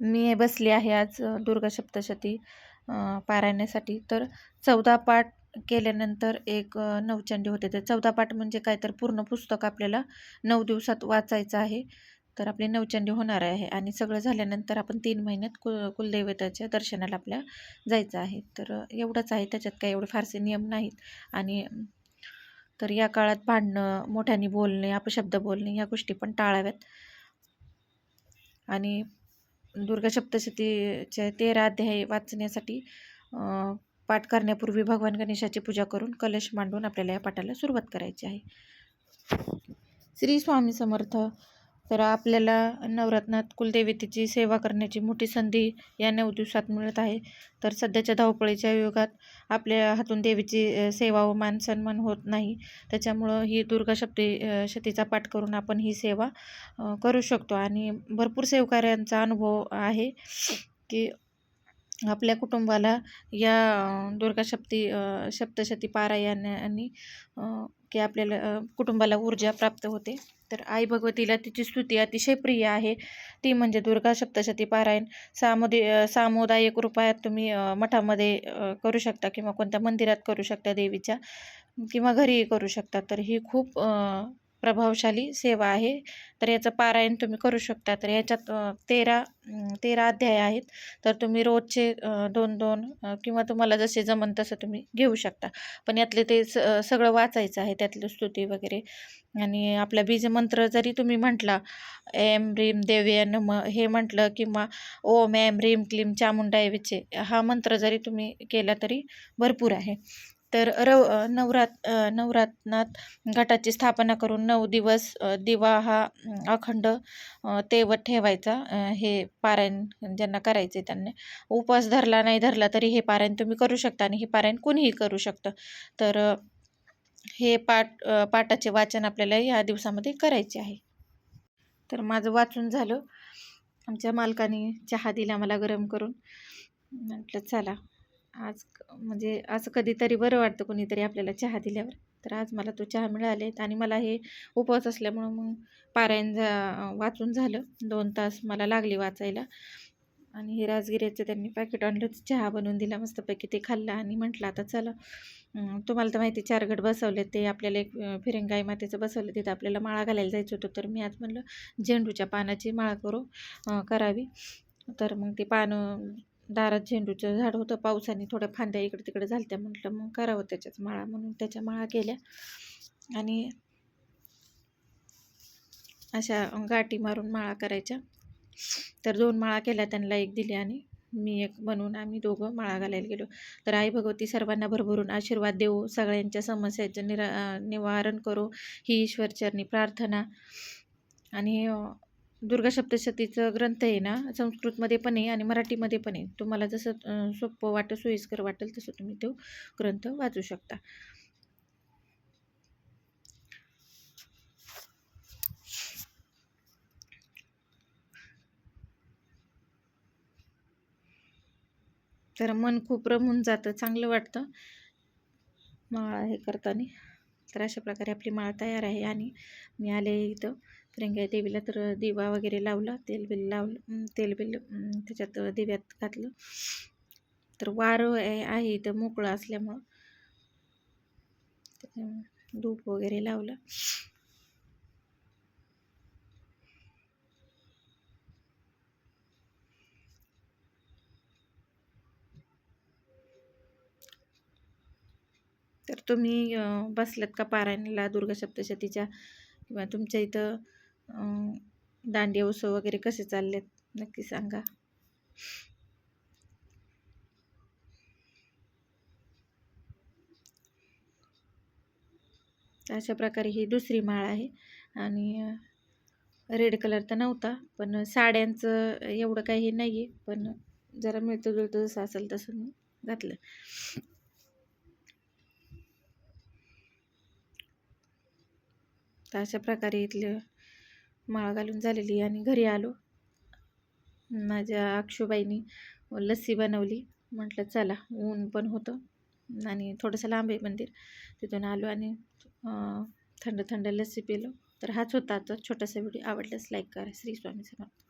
मी बसली आहे आज दुर्गा सप्तशती पारायणासाठी. तर चौदा पाठ केल्यानंतर एक नवचंडी होते. तर चौदा पाठ म्हणजे काय? तर पूर्ण पुस्तक आपल्याला नऊ दिवसात वाचायचं आहे. तर आपली नवचंडी होणार आहे आणि सगळं झाल्यानंतर आपण तीन महिन्यात कुल कुलदैवताच्या दर्शनाला आपल्या जायचं आहे. तर एवढंच आहे. त्याच्यात काही एवढे फारसे नियम नाहीत. आणि तर या काळात भांडणं मोठ्याने बोलणे अपशब्द बोलणे या गोष्टी पण टाळाव्यात. आणि दुर्गा सप्तशतीचे तेरा अध्याय वाचण्यासाठी पाठ करण्यापूर्वी भगवान गणेशाची पूजा करून कलश मांडून आपल्याला या पाठाला सुरुवात करायची आहे. श्री स्वामी समर्थ. तर आपल्याला नवरत्नात कुलदेवतेची सेवा करण्याची मोठी संधी या नऊ दिवसात मिळत आहे. तर सध्याच्या धावपळीच्या युगात आपल्या हातून देवीची सेवा व मान सन्मान होत नाही. त्याच्यामुळं ही दुर्गा सप्ती शतीचा पाठ करून आपण ही सेवा करू शकतो. आणि भरपूर सेवकार्यांचा अनुभव आहे की आपल्या कुटुंबाला या दुर्गा सप्ती सप्तशती पारायणाने की आपल्याला कुटुंबाला ऊर्जा प्राप्त होते. तर आई भगवतीला तिची स्तुती अतिशय प्रिय आहे. ती म्हणजे दुर्गा सप्तशती पारायण. सामुदे सामुदायिक रूपात तुम्ही मठामध्ये करू शकता किंवा कोणत्या मंदिरात करू शकता देवीच्या किंवा घरीही करू शकता. तर ही खूप प्रभावशाली सेवा आहे. तर याचं पारायण तुम्ही करू शकता. तर याच्यात तेरा तेरा अध्याय आहेत. तर तुम्ही रोजचे दोन दोन किंवा तुम्हाला जसे जमन तसं तुम्ही घेऊ शकता. पण यातले ते स सगळं वाचायचं आहे त्यातली स्तुती वगैरे. आणि आपला बीजमंत्र जरी तुम्ही म्हटला एम रीम देव्य नम हे म्हटलं किंवा ओम एम रीम क्लीम चामुंडाय विचे हा मंत्र जरी तुम्ही केला तरी भरपूर आहे. तर रव नवरात नवरात्रात घटाची स्थापना करून नऊ दिवस दिवा हा अखंड तेवत ठेवायचा. हे पारायण ज्यांना करायचे त्यांनी. उपवास धरला नाही धरला तरी हे पारायण तुम्ही करू शकता आणि हे पारायण कुणीही करू शकतं. तर हे पाठ पाठाचे वाचन आपल्याला या दिवसामध्ये करायचे आहे. तर माझं वाचून झालं. आमच्या मालकाने चहा दिला मला गरम करून. म्हटलं चला आज म्हणजे असं कधीतरी बरं वाटतं कोणीतरी आपल्याला चहा दिल्यावर. तर आज मला तो चहा मिळालेत आणि मला हे उपवास असल्यामुळं मग पारायण झा वाचून झालं. दोन तास मला लागले वाचायला. आणि हे राजगिऱ्याचं त्यांनी पॅकेट आणलं चहा बनवून दिला मस्तपैकी ते खाल्लं आणि म्हटलं आता चला. तुम्हाला तर माहिती चार गट बसवले ते. आपल्याला एक फिरंगाई मातेचं बसवलं तिथं आपल्याला माळा घालायला जायचं होतं. तर मी आज म्हणलं झेंडूच्या पानाची माळा करू करावी. तर मग ते पानं दारात झेंडूचं झाड होतं पावसाने थोड्या फांद्या इकडे तिकडे झालत्या म्हटलं मग करावं त्याच्याच माळा म्हणून. त्याच्या माळा केल्या आणि अशा गाठी मारून माळा करायच्या. तर दोन माळा केल्या त्यांना एक दिली आणि मी एक बनवून आम्ही दोघं माळा घालायला गेलो. तर आई भगवती सर्वांना भरभरून आशीर्वाद देऊ सगळ्यांच्या समस्याचं निरा निवारण करू ही ईश्वरचरणी प्रार्थना. आणि दुर्गा सप्तशतीचं ग्रंथ आहे ना संस्कृतमध्ये पण आहे आणि मराठीमध्ये पण आहे. तुम्हाला जसं सोपं वाटेल सोयीस्कर वाटेल तसं तुम्ही तो ग्रंथ वाचू शकता. तर मन खूप रमून जातं चांगलं वाटतं. माळा हे करताना. तर अशा प्रकारे आपली माळ तयार आहे आणि मी आले इथं. फिरंग्या देवीला तर दिवा वगैरे लावला तेलबिल लावलं तेलबिल त्याच्यात दिव्यात घातलं. तर वारं आहे इथं मोकळं असल्यामुळं. धूप वगैरे लावलं. तर तुम्ही बसलात का पारायणाला दुर्गा सप्तशतीच्या? किंवा तुमच्या इथं दांडिया उत्सव वगैरे कसे चाललेत? नक्की सांगा. अशा प्रकारे ही दुसरी माळ आहे. आणि रेड कलर तर नव्हता पण साड्यांचं एवढं काही नाही आहे पण जरा मिळतं जुळतं जसं असेल तसं मी घातलं. तर अशा प्रकारे इथलं माळ घालून झालेली आणि घरी आलो. माझ्या अक्षूबाईनी लस्सी बनवली. म्हटलं चला ऊन पण होतं आणि थोडंसं लांब आहे मंदिर. तिथून आलो आणि थंड थंड लस्सी पिलो. तर हाच होता आजचा छोटासा व्हिडिओ. आवडल्यास लाईक करा. श्री स्वामी समर्थ.